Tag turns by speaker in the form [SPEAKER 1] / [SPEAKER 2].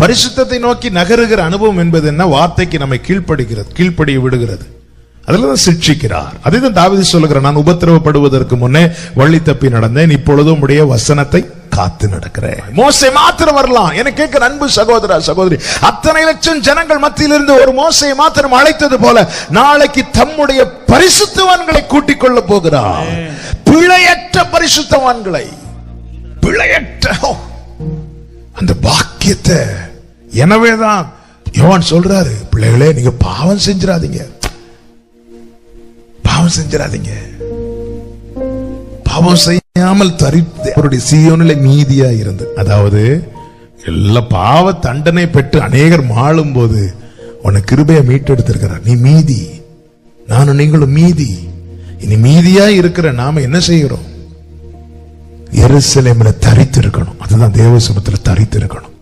[SPEAKER 1] பரிசுத்தத்தை நோக்கி நகருகிற அனுபவம் என்பது என்ன? வார்த்தைக்கு நம்மை கீழ்ப்படுகிறது கீழ்ப்படிய விடுகிறது. அதுல தான் சிக்ஷிக்கிறார். அதை தான் தாவிதி சொல்லுகிறார் நான் உபத்திரவப்படுவதற்கு முன்னே வழி தப்பி நடந்தேன். இப்பொழுதும் உடைய வசனத்தை காத்து நடக்கிறேன். மோசை மாத்திரம் வரலாம். என கேட்கிற அன்பு சகோதரா சகோதரி அத்தனை லட்சம் ஜனங்கள் மத்தியிலிருந்து ஒரு மோசை மாத்திரம் அழைத்தது போல நாளைக்கு தம்முடைய பரிசுத்தவான்களை கூட்டிக் கொள்ள போகிறார். பிழையற்ற பரிசுத்தவான்களை. பிழையற்ற பாக்கியத்தை எனவேதான் யோவான் சொல்றாரு பிள்ளைகளே நீங்க பாவம் செஞ்சிடாதீங்க பாவம் செஞ்சிடாதீங்க பாவம் செய்யாமல் தரித்து அவருடைய சீயோனில மீதியா இருந்து. அதாவது எல்லா பாவ தண்டனை பெற்று அநேகர் மாளும் போது உன்னை கிருபையை மீட்டெடுத்திருக்கிறார். நீ மீதி. நானும் நீங்களும் மீதி. இனி மீதியா இருக்கிற நாம என்ன செய்கிறோம்? எருசலேமில் தரித்து இருக்கணும் அதுதான் தேவசமத்தில் தரித்து இருக்கணும்